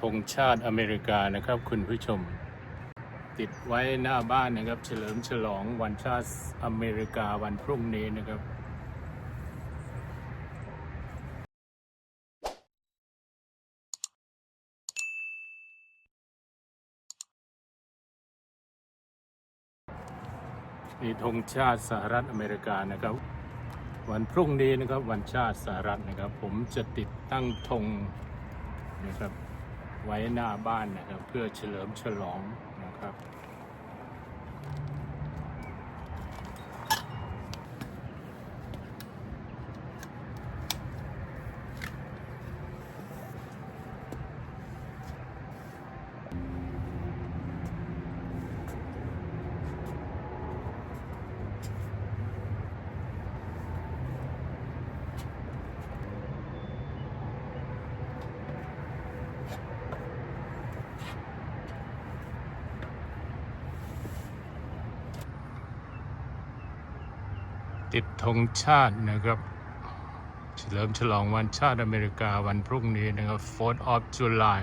ธงชาติอเมริกานะครับ คุณผู้ชม ติดไว้หน้าบ้านนะครับ เฉลิมฉลองวันชาติอเมริกาวันพรุ่งนี้นะครับนี่ธงชาติสหรัฐอเมริกานะครับ วันพรุ่งนี้นะครับวันชาติสหรัฐนะครับ ผมจะติดตั้งธงนะครับ ไว้หน้าบ้านนะครับ เพื่อเฉลิมฉลองนะครับ ติดธงชาตินะครับเฉลิมฉลองวันชาติอเมริกาวันพรุ่งนี้นะครับ 4th of July